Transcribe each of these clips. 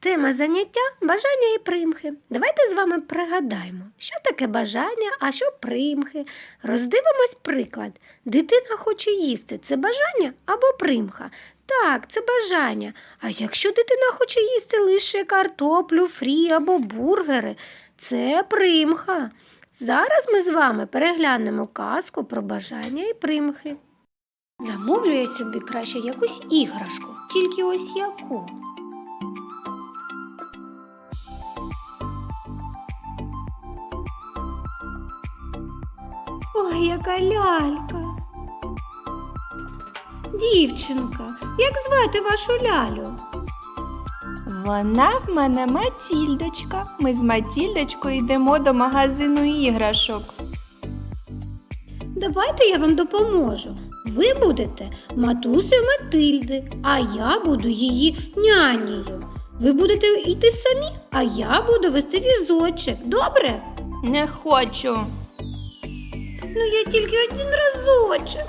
Тема заняття бажання і примхи. Давайте з вами пригадаємо, що таке бажання, а що примхи. Роздивимось приклад. Дитина хоче їсти це бажання або примха. Так, це бажання. А якщо дитина хоче їсти лише картоплю, фрі або бургери, це примха. Зараз ми з вами переглянемо казку про бажання і примхи. Замовлю я собі краще якусь іграшку, тільки ось яку. Ой, яка лялька. Дівчинка, як звати вашу лялю? Вона в мене Матільдочка. Ми з Матільдочкою йдемо до магазину іграшок. Давайте я вам допоможу. Ви будете матусею Матильди, а я буду її нянею. Ви будете йти самі, а я буду вести візочок. Добре? Не хочу. Ну я тільки один разочок.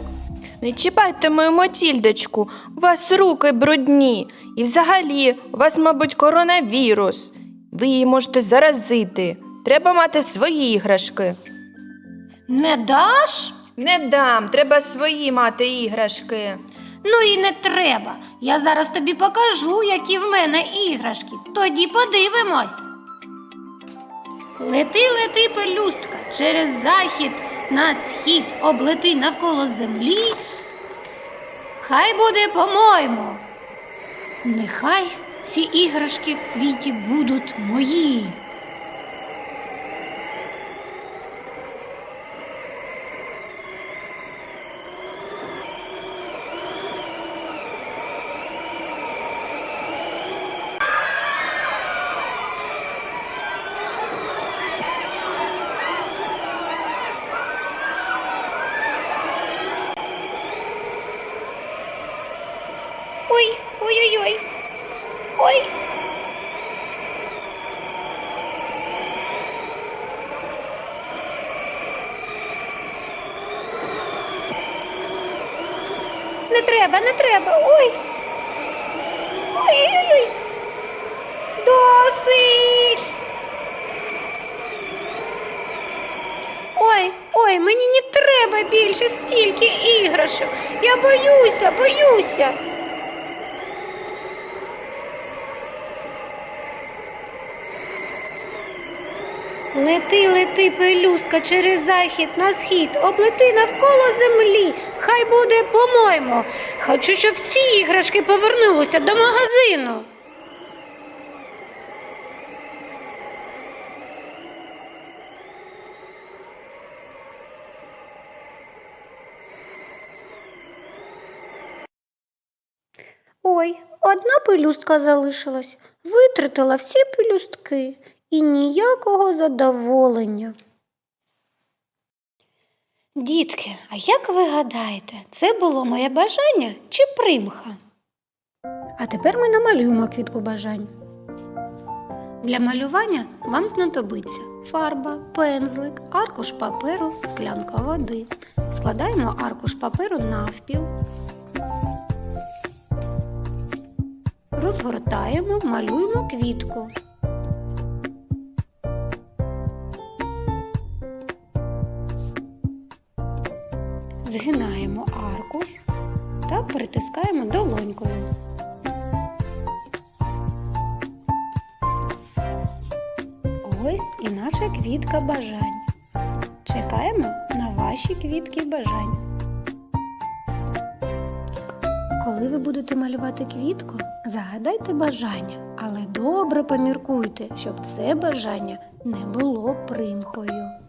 Не чіпайте мою Матільдочку. У вас руки брудні. І взагалі, у вас, мабуть, коронавірус. Ви її можете заразити. Треба мати свої іграшки. Не даш? Не дам, треба свої мати іграшки. Ну і не треба. Я зараз тобі покажу, які в мене іграшки. Тоді подивимось. Лети, лети, пелюстка, через захід на схід облети навколо землі. Хай буде по-моєму. Нехай ці іграшки в світі будуть мої. Ой, ой-ой-ой. Ой. Не треба, не треба. Ой. Ой-ой-ой. Досить. Ой, ой, мені не треба більше стільки іграшок. Я боюся, боюся. Лети, лети, пелюстка через захід на схід, облети навколо землі. Хай буде по-моєму. Хочу, щоб всі іграшки повернулися до магазину. Ой, одна пелюстка залишилась, витратила всі пелюстки і ніякого задоволення. Дітки, а як ви гадаєте, це було моє бажання чи примха? А тепер ми намалюємо квітку бажань. Для малювання вам знадобиться фарба, пензлик, аркуш паперу, склянка води. Складаємо аркуш паперу навпіл. Розгортаємо, малюємо квітку. Згинаємо аркуш та притискаємо долонькою. Ось і наша квітка бажань. Чекаємо на ваші квітки бажань. Коли ви будете малювати квітку, загадайте бажання, але добре поміркуйте, щоб це бажання не було примхою.